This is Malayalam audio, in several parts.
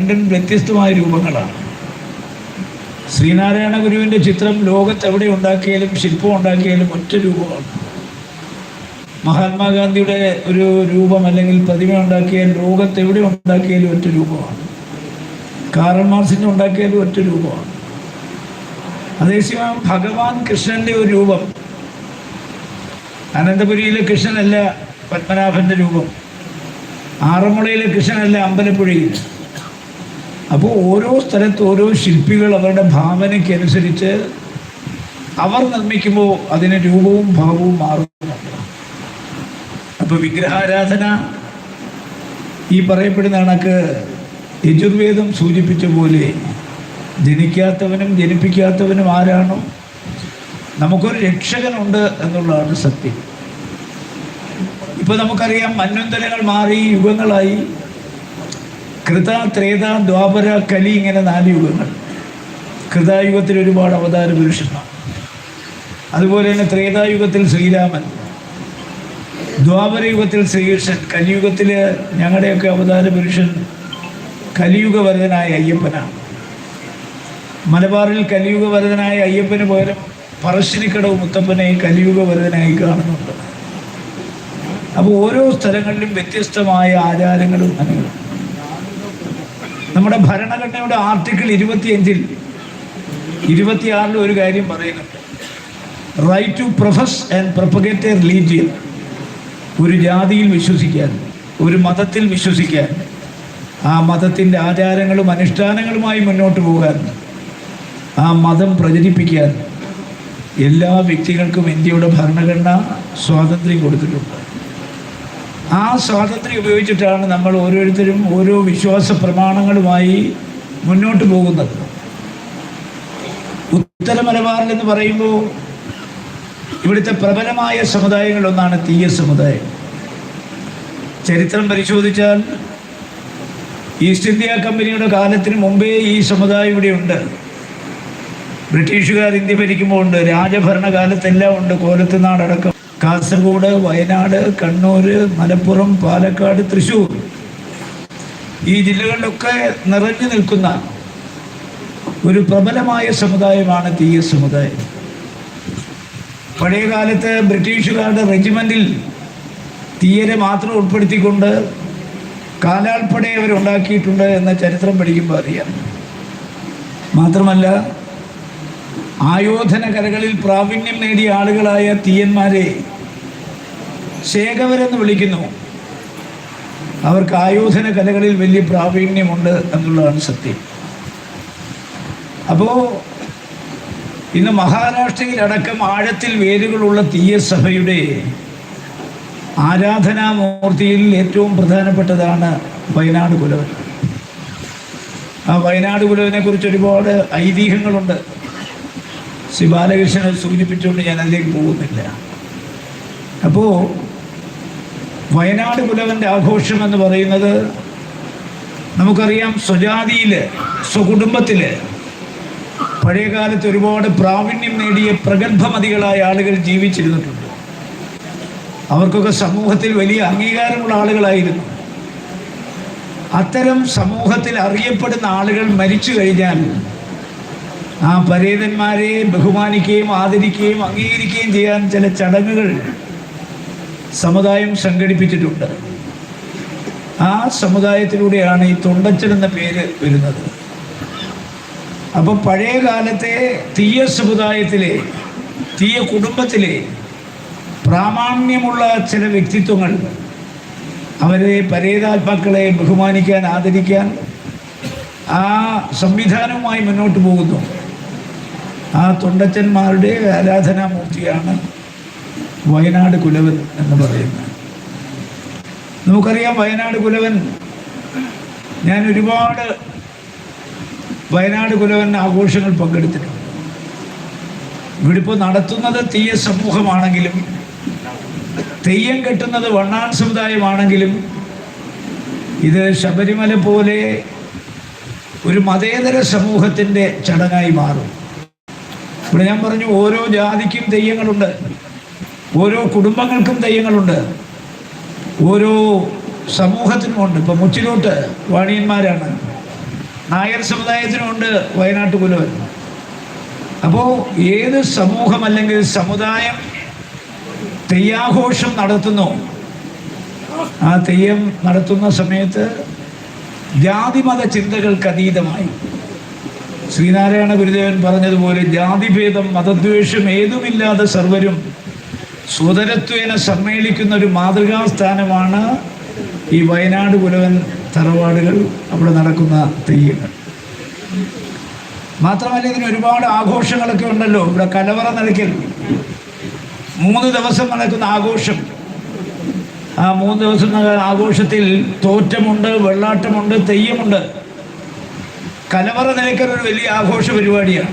രണ്ടും വ്യത്യസ്തമായ രൂപങ്ങളാണ്. ശ്രീനാരായണ ഗുരുവിന്റെ ചിത്രം ലോകത്ത് എവിടെ ഉണ്ടാക്കിയാലും ശില്പം ഉണ്ടാക്കിയാലും ഒറ്റ രൂപമാണ്. മഹാത്മാഗാന്ധിയുടെ ഒരു രൂപം അല്ലെങ്കിൽ പ്രതിമ ഉണ്ടാക്കിയാൽ ലോകത്ത് എവിടെ ഉണ്ടാക്കിയാലും ഒറ്റ രൂപമാണ്. കാറൽ മാർസിന്റെ ഉണ്ടാക്കിയാലും ഒറ്റ രൂപമാണ്. അതേസമയം ഭഗവാൻ കൃഷ്ണന്റെ ഒരു രൂപം അനന്തപുരിയിലെ കൃഷ്ണനല്ല പത്മനാഭന്റെ രൂപം ആറന്മുളയിലെ കൃഷ്ണനല്ല അമ്പലപ്പുഴയിൽ. അപ്പോൾ ഓരോ സ്ഥലത്ത് ഓരോ ശില്പികൾ അവരുടെ ഭാവനയ്ക്കനുസരിച്ച് അവർ നിർമ്മിക്കുമ്പോൾ അതിന് രൂപവും ഭാവവും മാറുന്നുണ്ട് അപ്പോൾ വിഗ്രഹാരാധന ഈ പറയപ്പെടുന്ന കണക്ക് യജുർവേദം സൂചിപ്പിച്ച പോലെ ജനിക്കാത്തവനും ജനിപ്പിക്കാത്തവനും ആരാണോ നമുക്കൊരു രക്ഷകനുണ്ട് എന്നുള്ളതാണ് സത്യം. ഇപ്പൊ നമുക്കറിയാം മന്വന്തരങ്ങൾ മാറി യുഗങ്ങളായി. കൃത ത്രേത ദ്വാപര കലി ഇങ്ങനെ നാല് യുഗങ്ങൾ. കൃതായുഗത്തിൽ ഒരുപാട് അവതാര പുരുഷന്മാർ. അതുപോലെ തന്നെ ത്രേതായുഗത്തിൽ ശ്രീരാമൻ ദ്വാപരയുഗത്തിൽ ശ്രീകൃഷ്ണൻ കലിയുഗത്തിൽ ഞങ്ങളുടെയൊക്കെ അവതാര പുരുഷൻ കലിയുഗവരതനായ അയ്യപ്പനാണ്. മലബാറിൽ കലിയുഗവരതനായ അയ്യപ്പന് പകരം പറശ്ശിനിക്കടവ് മുത്തപ്പനെ കലിയുഗവരതനായി കാണുന്നുണ്ട്. അപ്പോൾ ഓരോ സ്ഥലങ്ങളിലും വ്യത്യസ്തമായ ആചാരങ്ങളും അനുകളും നമ്മുടെ ഭരണഘടനയുടെ ആർട്ടിക്കിൾ ഇരുപത്തിയഞ്ചിൽ ഇരുപത്തിയാറിൽ ഒരു കാര്യം പറയുന്നുണ്ട്. Right to profess and propagate a religion ഒരു ജാതിയിൽ വിശ്വസിക്കാൻ ഒരു മതത്തിൽ വിശ്വസിക്കാൻ ആ മതത്തിന്റെ ആചാരങ്ങളും അനുഷ്ഠാനങ്ങളുമായി മുന്നോട്ട് പോകാൻ ആ മതം പ്രചരിപ്പിക്കാൻ എല്ലാ വ്യക്തികൾക്കും ഇന്ത്യയുടെ ഭരണഘടന സ്വാതന്ത്ര്യം കൊടുത്തിട്ടുണ്ട്. ആ സ്വാതന്ത്ര്യം ഉപയോഗിച്ചിട്ടാണ് നമ്മൾ ഓരോരുത്തരും ഓരോ വിശ്വാസ പ്രമാണങ്ങളുമായി മുന്നോട്ട് പോകുന്നത്. ഉത്തര മലബാറിൽ എന്ന് പറയുമ്പോൾ ഇവിടുത്തെ പ്രബലമായ സമുദായങ്ങളൊന്നാണ് തീയ സമുദായം. ചരിത്രം പരിശോധിച്ചാൽ ഈസ്റ്റ് ഇന്ത്യ കമ്പനിയുടെ കാലത്തിന് മുമ്പേ ഈ സമുദായം ഇവിടെയുണ്ട് ബ്രിട്ടീഷുകാർ ഇന്ത്യ ഭരിക്കുമ്പോൾ ഉണ്ട് രാജഭരണകാലത്തെല്ലാം ഉണ്ട് കോലത്തുനാടടക്കം കാസർഗോഡ് വയനാട് കണ്ണൂർ മലപ്പുറം പാലക്കാട് തൃശ്ശൂർ. ഈ ജില്ലകളിലൊക്കെ നിറഞ്ഞു നിൽക്കുന്ന ഒരു പ്രബലമായ സമുദായമാണ് തീയ സമുദായം. പഴയ കാലത്ത് ബ്രിട്ടീഷുകാരുടെ റെജിമെന്റിൽ തീയരെ മാത്രം ഉൾപ്പെടുത്തിക്കൊണ്ട് കാലാൾപ്പടയെ അവരുണ്ടാക്കിയിട്ടുണ്ട് എന്ന ചരിത്രം പഠിക്കുമ്പോൾ അറിയാം. മാത്രമല്ല ആയോധന കലകളിൽ പ്രാവീണ്യം നേടിയ ആളുകളായ തീയന്മാരെ ശേഖവരെന്ന് വിളിക്കുന്നു. അവർക്ക് ആയോധന കലകളിൽ വലിയ പ്രാവീണ്യമുണ്ട് എന്നുള്ളതാണ് സത്യം. അപ്പോൾ ഇന്ന് മഹാരാഷ്ട്രയിലടക്കം ആഴത്തിൽ വേരുകളുള്ള തീയ സഭയുടെ ആരാധനാമൂർത്തിയിൽ ഏറ്റവും പ്രധാനപ്പെട്ടതാണ് വയനാട് കുലവൻ. ആ വയനാട് കുലവിനെ കുറിച്ച് ഒരുപാട് ഐതിഹ്യങ്ങളുണ്ട്. ശ്രീ ബാലകൃഷ്ണൻ സൂചിപ്പിച്ചുകൊണ്ട് ഞാൻ അതിലേക്ക് പോകുന്നില്ല. അപ്പോൾ വയനാട് കുലവന്റെ ആഘോഷം എന്ന് പറയുന്നത് നമുക്കറിയാം സ്വജാതിയിൽ സ്വകുടുംബത്തിൽ പഴയകാലത്ത് ഒരുപാട് പ്രാവീണ്യം നേടിയ പ്രഗത്ഭമതികളായ ആളുകൾ ജീവിച്ചിരുന്നിട്ടുണ്ട്. അവർക്കൊക്കെ സമൂഹത്തിൽ വലിയ അംഗീകാരമുള്ള ആളുകളായിരുന്നു. അത്തരം സമൂഹത്തിൽ അറിയപ്പെടുന്ന ആളുകൾ മരിച്ചു കഴിഞ്ഞാൽ ആ പരേതന്മാരെ ബഹുമാനിക്കുകയും ആദരിക്കുകയും അംഗീകരിക്കുകയും ചെയ്യാൻ ചില ചടങ്ങുകൾ സമുദായം സംഘടിപ്പിച്ചിട്ടുണ്ട്. ആ സമുദായത്തിലൂടെയാണ് ഈ തൊണ്ടച്ചൻ എന്ന പേര് വരുന്നത്. അപ്പോൾ പഴയ കാലത്തെ തീയ സമുദായത്തിലെ തീയ കുടുംബത്തിലെ പ്രാമാണ്യമുള്ള ചില വ്യക്തിത്വങ്ങൾ അവരെ പരേതാത്മാക്കളെ ബഹുമാനിക്കാൻ ആദരിക്കാൻ ആ സംവിധാനവുമായി മുന്നോട്ട് പോകുന്നു. ആ തൊണ്ടച്ചന്മാരുടെ ആരാധനാമൂർത്തിയാണ് വയനാട് കുലവൻ എന്ന് പറയുന്നത്. നമുക്കറിയാം വയനാട് കുലവൻ. ഞാൻ ഒരുപാട് വയനാട് കുലവൻ ആഘോഷങ്ങൾ പങ്കെടുത്തിട്ടുണ്ട്. ഇവിടിപ്പോൾ നടത്തുന്നത് തെയ്യ സമൂഹമാണെങ്കിലും തെയ്യം കെട്ടുന്നത് വണ്ണാൻ സമുദായമാണെങ്കിലും ഇത് ശബരിമല പോലെ ഒരു മതേതര സമൂഹത്തിന്റെ ചടങ്ങായി മാറും. ഇവിടെ ഞാൻ പറഞ്ഞു ഓരോ ജാതിക്കും തെയ്യങ്ങളുണ്ട് ഓരോ കുടുംബങ്ങൾക്കും തെയ്യങ്ങളുണ്ട് ഓരോ സമൂഹത്തിനുമുണ്ട്. ഇപ്പം മുച്ചിലോട്ട് വാണിയന്മാരാണ്. നായർ സമുദായത്തിനുമുണ്ട് വയനാട്ട് കുലവൻ അപ്പോൾ ഏത് സമൂഹം അല്ലെങ്കിൽ സമുദായം തെയ്യാഘോഷം നടത്തുന്നു ആ തെയ്യം നടത്തുന്ന സമയത്ത് ജാതിമത ചിന്തകൾക്ക് അതീതമായി. ശ്രീനാരായണ ഗുരുദേവൻ പറഞ്ഞതുപോലെ ജാതിഭേദം മതദ്വേഷം ഏതുമില്ലാതെ സർവരും സ്വതരത്വേന സമ്മേളിക്കുന്ന ഒരു മാതൃകാ സ്ഥാനമാണ് ഈ വയനാട് പുലവൻ തറവാടുകൾ അവിടെ നടക്കുന്ന തെയ്യങ്ങൾ. മാത്രമല്ല ഇതിന് ഒരുപാട് ആഘോഷങ്ങളൊക്കെ ഉണ്ടല്ലോ. ഇവിടെ കലവറ നിലയ്ക്കൽ മൂന്ന് ദിവസം നടക്കുന്ന ആഘോഷം. ആ മൂന്ന് ദിവസം ആഘോഷത്തിൽ തോറ്റമുണ്ട് വെള്ളാട്ടമുണ്ട് തെയ്യമുണ്ട്. കലവറ നിലയ്ക്കൽ ഒരു വലിയ ആഘോഷ പരിപാടിയാണ്.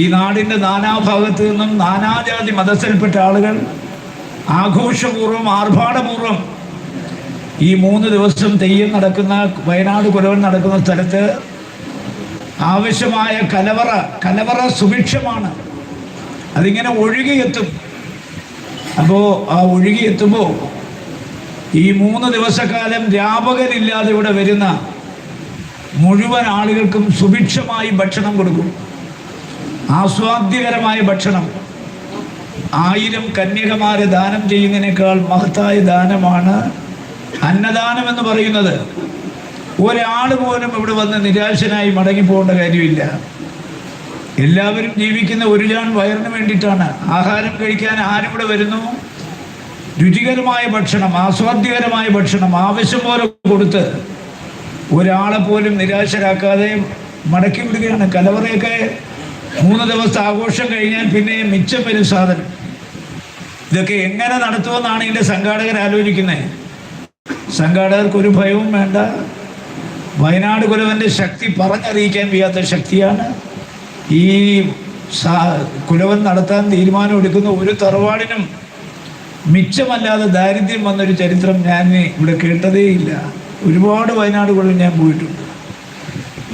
ഈ നാടിന്റെ നാനാഭാഗത്തു നിന്നും നാനാജാതി മതസ്ഥയിൽപ്പെട്ട ആളുകൾ ആഘോഷപൂർവം ആർഭാടപൂർവം ഈ മൂന്ന് ദിവസം തെയ്യം നടക്കുന്ന വയനാട് കുലവൻ നടക്കുന്ന സ്ഥലത്ത് ആവശ്യമായ കലവറ കലവറ സുഭിക്ഷമാണ്. അതിങ്ങനെ ഒഴുകിയെത്തും. അപ്പോൾ ആ ഒഴുകിയെത്തുമ്പോൾ ഈ മൂന്ന് ദിവസക്കാലം വ്യാപകരില്ലാതെ ഇവിടെ വരുന്ന മുഴുവൻ ആളുകൾക്കും സുഭിക്ഷമായി ഭക്ഷണം കൊടുക്കും. ആസ്വാദ്യകരമായ ഭക്ഷണം. ആയിരം കന്യകമാരെ ദാനം ചെയ്യുന്നതിനേക്കാൾ മഹത്തായ ദാനമാണ് അന്നദാനം എന്ന് പറയുന്നത്. ഒരാൾ പോലും ഇവിടെ വന്ന് നിരാശനായി മടങ്ങി പോകേണ്ട കാര്യമില്ല. എല്ലാവരും ജീവിക്കുന്ന ഒരു ജാൺ വയറിന് വേണ്ടിയിട്ടാണ്. ആഹാരം കഴിക്കാൻ ആരും ഇവിടെ വരുന്നു? രുചികരമായ ഭക്ഷണം ആസ്വാദ്യകരമായ ഭക്ഷണം ആവശ്യം പോലെ കൊടുത്ത് ഒരാളെ പോലും നിരാശരാക്കാതെ മടക്കി വിടുകയാണ്. കലവറയൊക്കെ മൂന്ന് ദിവസത്തെ ആഘോഷം കഴിഞ്ഞാൽ പിന്നെ മിച്ചം വരും സാധനം. ഇതൊക്കെ എങ്ങനെ നടത്തുമെന്നാണ് ഇതിന്റെ സംഘാടകർ ആലോചിക്കുന്നത്. സംഘാടകർക്ക് ഒരു ഭയവും വേണ്ട. വയനാട് കുലവന്റെ ശക്തി പറഞ്ഞറിയിക്കാൻ വയ്യാത്ത ശക്തിയാണ്. ഈ കുലവൻ നടത്താൻ തീരുമാനം എടുക്കുന്ന ഒരു തറവാടിനും മിച്ചമല്ലാതെ ദാരിദ്ര്യം വന്നൊരു ചരിത്രം ഞാൻ ഇവിടെ കേട്ടതേയില്ല. ഒരുപാട് വയനാടുകളിൽ ഞാൻ പോയിട്ടുണ്ട്.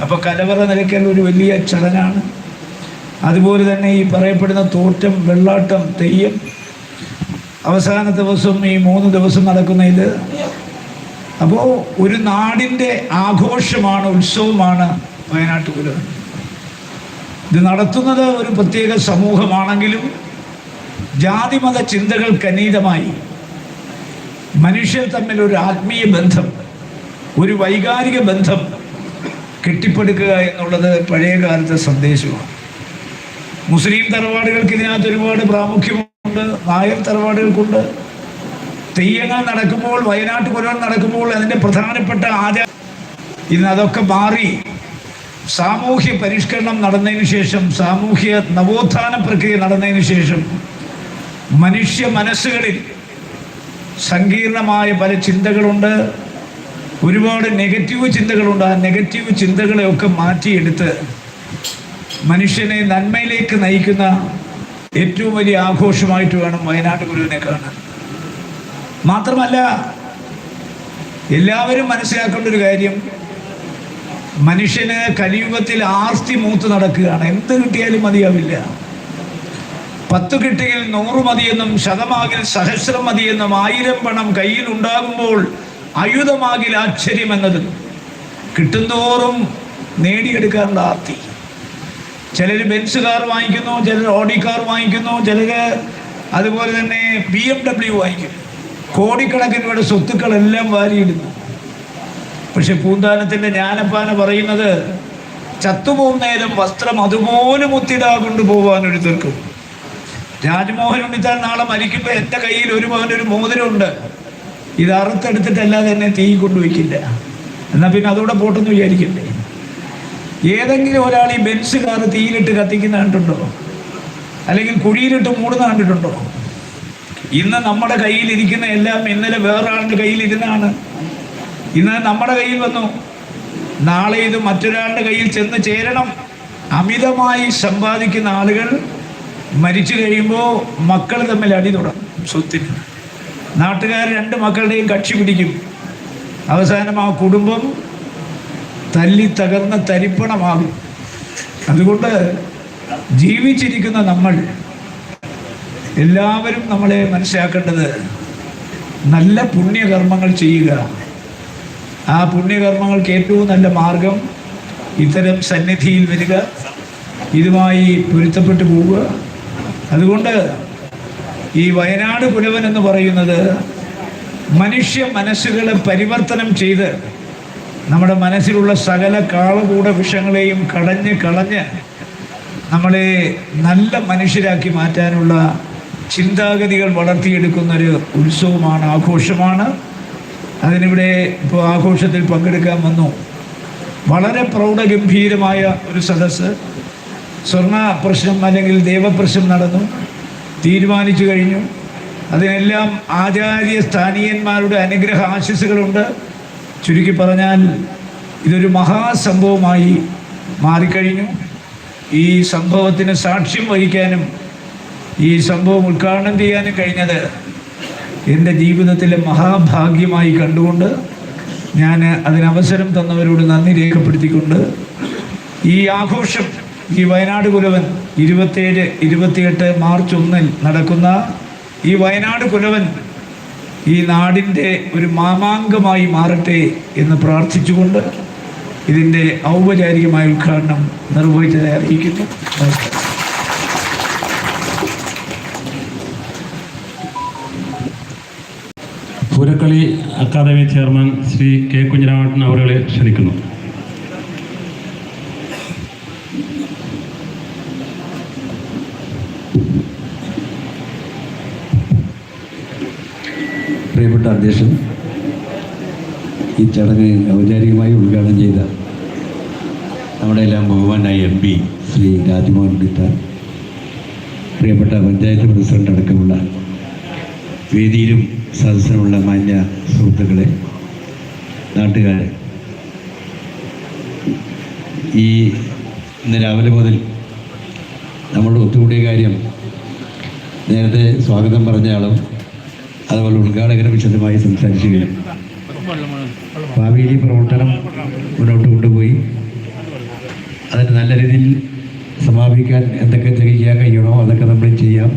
അപ്പോൾ കലവറ നിലയ്ക്കൽ ഒരു വലിയ ചടങ്ങാണ്. അതുപോലെ തന്നെ ഈ പറയപ്പെടുന്ന തോറ്റം വെള്ളാട്ടം തെയ്യം. അവസാന ദിവസം ഈ മൂന്ന് ദിവസം നടക്കുന്ന ഇത്. അപ്പോൾ ഒരു നാടിന്റെ ആഘോഷമാണ് ഉത്സവമാണ് വയനാട്ട് കുലവൻ ഇത് നടത്തുന്നത് ഒരു പ്രത്യേക സമൂഹമാണെങ്കിലും ജാതിമത ചിന്തകൾക്കനീതമായി മനുഷ്യർ തമ്മിൽ ഒരു ആത്മീയ ബന്ധം. ഒരു വൈകാരിക ബന്ധം കെട്ടിപ്പടുക്കുക എന്നുള്ളത് പഴയ കാലത്തെ സന്ദേശമാണ്. മുസ്ലിം തറവാടുകൾക്ക് ഇതിനകത്ത് ഒരുപാട് പ്രാമുഖ്യമുണ്ട് നായർ തറവാടുകൾക്കുണ്ട്. തെയ്യങ്ങൾ നടക്കുമ്പോൾ വയനാട്ട് കുലവൻ നടക്കുമ്പോൾ അതിന്റെ പ്രധാനപ്പെട്ട ആദ്യ ഇന്ന് അതൊക്കെ മാറി. സാമൂഹ്യ പരിഷ്കരണം നടന്നതിന് ശേഷം സാമൂഹ്യ നവോത്ഥാന പ്രക്രിയ നടന്നതിന് ശേഷം മനുഷ്യ മനസ്സുകളിൽ സങ്കീർണമായ പല ചിന്തകളുണ്ട്. ഒരുപാട് നെഗറ്റീവ് ചിന്തകളുണ്ട്. ആ നെഗറ്റീവ് ചിന്തകളെയൊക്കെ മാറ്റിയെടുത്ത് മനുഷ്യനെ നന്മയിലേക്ക് നയിക്കുന്ന ഏറ്റവും വലിയ ആഘോഷമായിട്ട് വേണം വയനാട് ഗുരുവിനെ കാണാൻ. മാത്രമല്ല എല്ലാവരും മനസ്സിലാക്കേണ്ട ഒരു കാര്യം. മനുഷ്യന് കലിയുഗത്തിൽ ആർത്തി മൂത്ത് നടക്കുകയാണ്. എന്ത് കിട്ടിയാലും മതിയാവില്ല. പത്ത് കിട്ടിയിൽ നൂറ് മതിയെന്നും ശതമാകിൽ സഹസ്രം മതിയെന്നും ആയിരം പണം കയ്യിൽ ഉണ്ടാകുമ്പോൾ ആയുധമാകിൽ ആശ്ചര്യം എന്നത്. കിട്ടുന്തോറും നേടിയെടുക്കാനുള്ള ആർത്തി ചിലർ ബെൻസ് കാർ വാങ്ങിക്കുന്നു ചിലർ ഓഡി കാർ വാങ്ങിക്കുന്നു ചിലർ അതുപോലെ തന്നെ ബി എം ഡബ്ല്യു വാങ്ങിക്കുന്നു കോടിക്കണക്കിന് വേണ്ട സ്വത്തുക്കളെല്ലാം വാരിയിടുന്നു. പക്ഷെ പൂന്താനത്തിന്റെ ജ്ഞാനപ്പാന പറയുന്നത് ചത്തുപോകും നേരം വസ്ത്രം അതുപോലെ മുത്തിടാ കൊണ്ടുപോകാൻ ഒരു തീർക്കും. രാജ്മോഹൻ ഉണ്ണിത്താൻ നാളെ മരിക്കുമ്പോൾ എന്റെ കയ്യിൽ ഒരു മകന്റെ ഒരു മോതിരമുണ്ട് ഇത് അറുത്തെടുത്തിട്ടല്ലാതെ തന്നെ തീ കൊണ്ടുവയ്ക്കില്ല. എന്നാൽ പിന്നെ അതുകൂടെ പോട്ടെന്ന് വിചാരിക്കണ്ടേ? ഏതെങ്കിലും ഒരാൾ ഈ ബെൻസ് കാർ തീയിലിട്ട് കത്തിക്കുന്ന കണ്ടിട്ടുണ്ടോ? അല്ലെങ്കിൽ കുഴിയിലിട്ട് മൂടുന്ന കണ്ടിട്ടുണ്ടോ? ഇന്ന് നമ്മുടെ കയ്യിൽ ഇരിക്കുന്ന എല്ലാം ഇന്നലെ വേറൊരാളുടെ കയ്യിലിരുന്നാണ് ഇന്ന് നമ്മുടെ കയ്യിൽ വന്നു. നാളെ ഇത് മറ്റൊരാളുടെ കയ്യിൽ ചെന്ന് ചേരണം. അമിതമായി സമ്പാദിക്കുന്ന ആളുകൾ മരിച്ചു കഴിയുമ്പോൾ മക്കൾ തമ്മിൽ അടി തുടങ്ങും. സ്വത്തിന്. നാട്ടുകാർ രണ്ട് മക്കളുടെയും കക്ഷി പിടിക്കും. അവസാനം ആ കുടുംബം തല്ലി തകർന്ന തരിപ്പണമാകും. അതുകൊണ്ട് ജീവിച്ചിരിക്കുന്ന നമ്മൾ എല്ലാവരും നമ്മളെ മനസ്സിലാക്കേണ്ടത് നല്ല പുണ്യകർമ്മങ്ങൾ ചെയ്യുക. ആ പുണ്യകർമ്മങ്ങൾക്ക് ഏറ്റവും നല്ല മാർഗം ഇത്തരം സന്നിധിയിൽ വരിക. ഇതുമായി പൊരുത്തപ്പെട്ടു പോവുക. അതുകൊണ്ട് ഈ വയനാട് പുലവൻ എന്ന് പറയുന്നത് മനുഷ്യ മനസ്സുകളെ പരിവർത്തനം ചെയ്ത് നമ്മുടെ മനസ്സിലുള്ള സകല കാളകൂട വിഷങ്ങളെയും കടഞ്ഞ് കളഞ്ഞ് നമ്മളെ നല്ല മനുഷ്യരാക്കി മാറ്റാനുള്ള ചിന്താഗതികൾ വളർത്തിയെടുക്കുന്ന ഒരു ഉത്സവമാണ് ആഘോഷമാണ്. അതിനിവിടെ ഇപ്പോൾ ആഘോഷത്തിൽ പങ്കെടുക്കാൻ വന്നു. വളരെ പ്രൗഢഗംഭീരമായ ഒരു സദസ്സ്. സ്വർണ പ്രശ്നം അല്ലെങ്കിൽ ദേവപ്രശ്നം നടന്നു. തീരുമാനിച്ചു കഴിഞ്ഞു. അതിനെല്ലാം ആചാര്യ സ്ഥാനീയന്മാരുടെ അനുഗ്രഹ ആശസ്സുകളുണ്ട്. ചുരുക്കി പറഞ്ഞാൽ ഇതൊരു മഹാസംഭവമായി മാറിക്കഴിഞ്ഞു. ഈ സംഭവത്തിന് സാക്ഷ്യം വഹിക്കാനും ഈ സംഭവം ഉദ്ഘാടനം ചെയ്യാനും കഴിഞ്ഞത് എന്റെ ജീവിതത്തിലെ മഹാഭാഗ്യമായി കണ്ടുകൊണ്ട് ഞാൻ അതിനവസരം തന്നവരോട് നന്ദി രേഖപ്പെടുത്തിക്കൊണ്ട് ഈ ആഘോഷം ഈ വയനാട് കുലവൻ ഇരുപത്തേഴ് ഇരുപത്തിയെട്ട് മാർച്ച് ഒന്നിൽ നടക്കുന്ന ഈ വയനാട് കുലവൻ ഈ നാടിന്റെ ഒരു മാമാങ്കമായി മാറട്ടെ എന്ന് പ്രാർത്ഥിച്ചുകൊണ്ട് ഇതിന്റെ ഔപചാരികമായ ഉദ്ഘാടനം നിർവഹിച്ചതായി അറിയിക്കുന്നു. Poorakkali academy chairman Shri K Kunhiraman അവരെ ക്ഷണിക്കുന്നു. പ്രിയപ്പെട്ട അധ്യക്ഷൻ ഈ ചടങ്ങ് ഔപചാരികമായി ഉദ്ഘാടനം ചെയ്ത നമ്മുടെ എല്ലാം ബഹുമാനായ എം പി ശ്രീ രാജ്മോഹൻ ഉണ്ണിത്താൻ പ്രിയപ്പെട്ട പഞ്ചായത്ത് പ്രസിഡന്റ് അടക്കമുള്ള വേദിയിലും സദസ്സിലുമുള്ള മാന്യ സുഹൃത്തുക്കളെ നാട്ടുകാരെ. ഈ ഇന്ന് രാവിലെ മുതൽ നമ്മൾ ഒത്തുകൂടിയ കാര്യം നേരത്തെ സ്വാഗതം പറഞ്ഞ ആളും അതുപോലെ ഉദ്ഘാടകരെ വിശദമായി സംസാരിക്കുകയും ഭാവിയിൽ പ്രവർത്തനം മുന്നോട്ട് കൊണ്ടുപോയി. അതിന് നല്ല രീതിയിൽ സമാപിക്കാൻ എന്തൊക്കെ ചെയ്യാൻ കഴിയണോ അതൊക്കെ നമ്മൾ ചെയ്യാം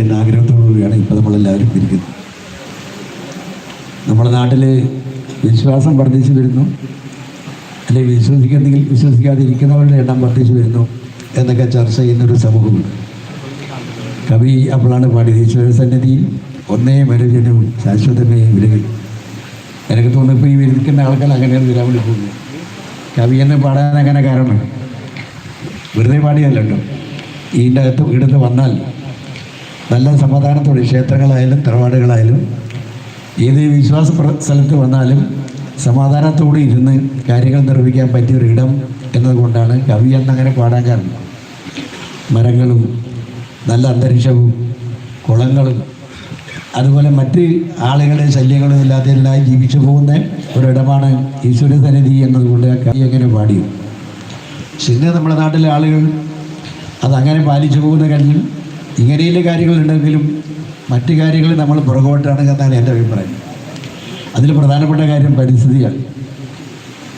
എന്ന ആഗ്രഹത്തോടുകൂടിയാണ് ഇപ്പോൾ നമ്മളെല്ലാവരും ഇരിക്കുന്നത്. നമ്മുടെ നാട്ടിൽ വിശ്വാസം വർദ്ധിച്ചു വരുന്നു. അല്ലെങ്കിൽ വിശ്വസിക്കുന്നെങ്കിൽ വിശ്വസിക്കാതിരിക്കുന്നവരുടെ എണ്ണം വർദ്ധിച്ചു വരുന്നു എന്നൊക്കെ ചർച്ച ചെയ്യുന്നൊരു സമൂഹമുണ്ട്. കവി അപ്പോഴാണ് പാടിയത് ഈശ്വര സന്നിധിയിൽ. ഒന്നേ മനുഷ്യനും ശാശ്വതമേ വിലകൾ. എനിക്ക് തോന്നുന്നു ഈ വിരിക്കുന്ന ആൾക്കാർ അങ്ങനെയാണ് വിരാമണി പോകുന്നത്. കവി എന്ന് പാടാൻ അങ്ങനെ കാരണം വെറുതെ പാടിയല്ലോ ഈന്റെ അകത്ത് ഇടത്ത് വന്നാൽ നല്ല സമാധാനത്തോടെ ക്ഷേത്രങ്ങളായാലും തറവാടുകളായാലും ഏത് വിശ്വാസ സ്ഥലത്ത് വന്നാലും സമാധാനത്തോടെ ഇരുന്ന് കാര്യങ്ങൾ നിർവഹിക്കാൻ പറ്റിയ ഒരു ഇടം എന്നതുകൊണ്ടാണ് കവി എന്നങ്ങനെ പാടാൻ കാരണം. മരങ്ങളും നല്ല അന്തരീക്ഷവും കുളങ്ങളും അതുപോലെ മറ്റ് ആളുകളെ ശല്യങ്ങളും ഇല്ലാതെ എല്ലാം ജീവിച്ചു പോകുന്ന ഒരിടമാണ് ഈശ്വര സന്നിധി എന്നതുകൊണ്ട് ആ കവി പാടി? പിന്നെ നമ്മുടെ നാട്ടിലെ ആളുകൾ അതങ്ങനെ പാലിച്ചു പോകുന്ന കാര്യം ഇങ്ങനെയുള്ള കാര്യങ്ങളുണ്ടെങ്കിലും മറ്റു കാര്യങ്ങൾ നമ്മൾ പുറകോട്ടാണ് എന്നാണ് എന്റെ അഭിപ്രായം. അതിൽ പ്രധാനപ്പെട്ട കാര്യം പരിസ്ഥിതിയാണ്.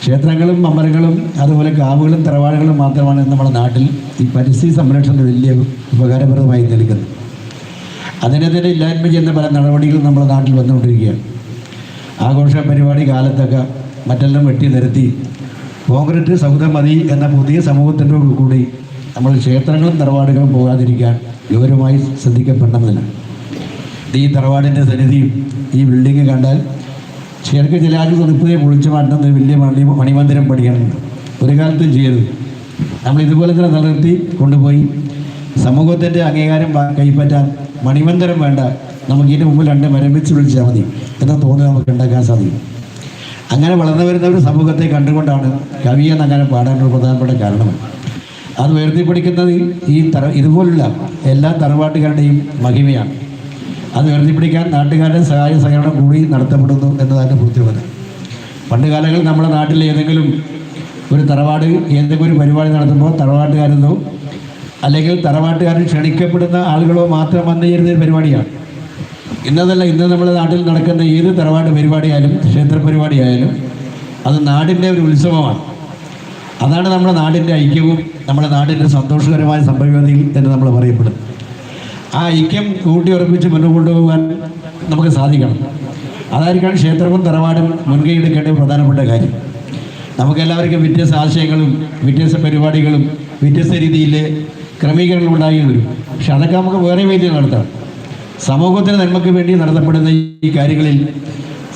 ക്ഷേത്രങ്ങളും അമ്പലങ്ങളും അതുപോലെ കാവുകളും തറവാടുകളും മാത്രമാണ് നമ്മുടെ നാട്ടിൽ ഈ പരിസ്ഥിതി സംരക്ഷണത്തിന് വലിയ ഉപകാരപ്രദമായി നിൽക്കുന്നത്. അതിനെതിരെ ഇല്ലായ്മ ചെയ്യുന്ന പല നടപടികളും നമ്മുടെ നാട്ടിൽ വന്നുകൊണ്ടിരിക്കുകയാണ്. ആഘോഷ പരിപാടി കാലത്തൊക്കെ മറ്റെല്ലാം വെട്ടി നിരത്തി. കോൺക്രീറ്റ് സൗധം മതി എന്ന പുതിയ സമൂഹത്തിന്റെ കൂടി നമ്മൾ ക്ഷേത്രങ്ങളും തറവാടുകളും പോകാതിരിക്കാൻ ഗൗരവമായി ശ്രദ്ധിക്കപ്പെടണമെന്നില്ല. ഈ തറവാടിന്റെ സന്നിധിയും ഈ ബിൽഡിങ് കണ്ടാൽ ചിലർക്ക് ചില ആൾക്ക് തണുപ്പുകയെ പൊളിച്ചു മാറ്റുന്ന ഒരു വലിയ മണി മണിമന്ദിരം പണിയണം. ഒരു കാലത്തും ചെയ്തു നമ്മൾ ഇതുപോലെ തന്നെ നിലനിർത്തി കൊണ്ടുപോയി. സമൂഹത്തിന്റെ അംഗീകാരം കൈപ്പറ്റാൻ മണിമന്ദിരം വേണ്ട. നമുക്ക് ഇതിന് മുമ്പ് രണ്ട് മരം വെച്ച് വിളിച്ചാൽ മതി. എന്ന തോന്നൽ നമുക്ക് ഉണ്ടാക്കാൻ സാധിക്കും. അങ്ങനെ വളർന്നു വരുന്ന ഒരു സമൂഹത്തെ കണ്ടുകൊണ്ടാണ് കവി എന്നങ്ങനെ പാടാനുള്ള പ്രധാനപ്പെട്ട കാരണം. അത് ഉയർത്തിപ്പിടിക്കുന്നത് ഈ തറ ഇതുപോലുള്ള എല്ലാ തറവാട്ടുകാരുടെയും മഹിമയാണ്. അത് ഉയർത്തിപ്പിടിക്കാൻ നാട്ടുകാരുടെ സഹായ സഹകരണം കൂടി നടത്തപ്പെടുന്നു എന്നതാണ് ബുദ്ധിമുട്ട്. പണ്ട് കാലങ്ങളിൽ നമ്മുടെ നാട്ടിൽ ഏതെങ്കിലും ഒരു തറവാട് ഏതെങ്കിലും ഒരു പരിപാടി നടത്തുമ്പോൾ തറവാട്ടുകാരെന്നോ അല്ലെങ്കിൽ തറവാട്ടുകാരിൽ ക്ഷണിക്കപ്പെടുന്ന ആളുകളോ മാത്രം വന്നു ചേരുന്ന ഒരു പരിപാടിയാണ്. ഇന്നതല്ല ഇന്ന് നമ്മുടെ നാട്ടിൽ നടക്കുന്ന ഏത് തറവാട്ട് പരിപാടിയായാലും ക്ഷേത്ര പരിപാടിയായാലും അത് നാടിന്റെ ഒരു ഉത്സവമാണ്. അതാണ് നമ്മുടെ നാടിന്റെ ഐക്യവും നമ്മുടെ നാടിന്റെ സന്തോഷകരമായ സംഭവതയിൽ എന്ന് നമ്മൾ പറയപ്പെടും ആ ഐക്യം കൂട്ടി ഉറപ്പിച്ച് മുന്നോട്ട് കൊണ്ടുപോകാൻ നമുക്ക് സാധിക്കണം. അതായിരിക്കണം ക്ഷേത്രവും തറവാടും മുൻകൈ എടുക്കേണ്ട പ്രധാനപ്പെട്ട കാര്യം. നമുക്കെല്ലാവർക്കും വ്യത്യസ്ത ആശയങ്ങളും വ്യത്യസ്ത പരിപാടികളും വ്യത്യസ്ത രീതിയിലെ ക്രമീകരണങ്ങൾ ഉണ്ടായി വരും. പക്ഷെ അതൊക്കെ നമുക്ക് വേറെ വേദിയിൽ നടത്താം. സമൂഹത്തിന് നന്മയ്ക്ക് വേണ്ടി നടത്തപ്പെടുന്ന ഈ കാര്യങ്ങളിൽ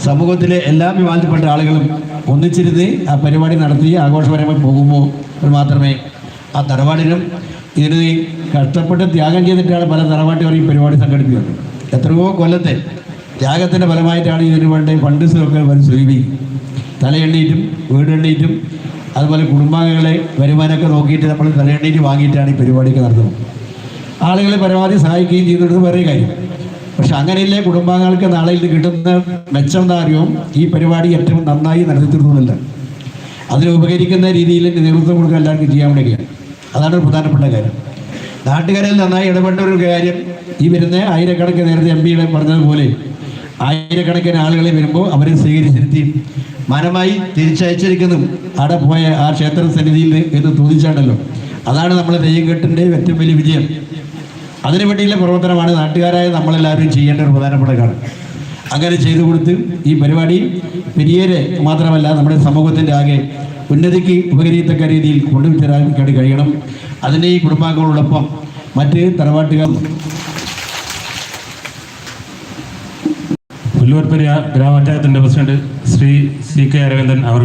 സമൂഹത്തിലെ എല്ലാ വിഭാഗത്തിൽപ്പെട്ട ആളുകളും ഒന്നിച്ചിരുന്ന് ആ പരിപാടി നടത്തി ആഘോഷപരമായി പോകുമ്പോൾ മാത്രമേ ആ തറവാടിനും ഇതിന് കഷ്ടപ്പെട്ട് ത്യാഗം ചെയ്തിട്ടാണ് പല തറവാട്ടുകാരും ഈ പരിപാടി സംഘടിപ്പിക്കുന്നത്. എത്രയോ കൊല്ലത്തെ ത്യാഗത്തിന്റെ ഫലമായിട്ടാണ് ഇതിന് വേണ്ട ഫണ്ട്സ് ഒക്കെ അവർ സ്വരൂപിക്കും തലയെണ്ണീറ്റും വീടെണ്ണീറ്റും അതുപോലെ കുടുംബാംഗങ്ങളെ വരുമാനമൊക്കെ നോക്കിയിട്ട് നമ്മൾ തലയെണ്ണീറ്റ് വാങ്ങിയിട്ടാണ് ഈ പരിപാടിയൊക്കെ നടത്തുന്നത്. ആളുകളെ പരമാവധി സഹായിക്കുകയും ചെയ്യുന്നത് വേറെ കാര്യം. പക്ഷെ അങ്ങനെയല്ലേ കുടുംബാംഗങ്ങൾക്ക് നാളെ ഇത് കിട്ടുന്ന മെച്ചം എന്താ ഈ പരിപാടി ഏറ്റവും നന്നായി നടത്തി അതിനെ ഉപകരിക്കുന്ന രീതിയിൽ നേതൃത്വം കൊടുക്കാൻ എല്ലാവർക്കും ചെയ്യാൻ വേണ്ടിയാണ് അതാണ് പ്രധാനപ്പെട്ട കാര്യം. നാട്ടുകാരിൽ നന്നായി ഇടപെട്ട ഒരു കാര്യം ഈ വരുന്ന ആയിരക്കണക്കിന് നേരത്തെ എം പിയുടെ പറഞ്ഞതുപോലെ ആയിരക്കണക്കിന് ആളുകളെ വരുമ്പോൾ അവരെ സ്വീകരിച്ചിരുത്തി മനമായി തിരിച്ചയച്ചിരിക്കുന്നു. അവിടെ പോയ ആ ക്ഷേത്ര സന്നിധിയിൽ എന്ന് തോന്നിച്ചാണല്ലോ അതാണ് നമ്മൾ തെയ്യംകെട്ടിന്റെ ഏറ്റവും വലിയ വിജയം. അതിനു വേണ്ടിയുള്ള പ്രവർത്തനമാണ് നാട്ടുകാരായ നമ്മളെല്ലാവരും ചെയ്യേണ്ട ഒരു പ്രധാനപ്പെട്ട കാര്യം. അങ്ങനെ ചെയ്തു കൊടുത്ത് ഈ പരിപാടി പെരിയേരെ മാത്രമല്ല നമ്മുടെ സമൂഹത്തിന്റെ ആകെ ഉന്നതിക്ക് ഉപകരിക്കത്തക്ക രീതിയിൽ കൊണ്ടുവരാൻ കഴിയണം. അതിന്റെ ഈ കുടുംബാംഗങ്ങളോടൊപ്പം മറ്റ് തറവാട്ടുകാർ പുല്ലൂർപ്പെരിയ ഗ്രാമപഞ്ചായത്തിന്റെ president Shri C K Aravindan അവർ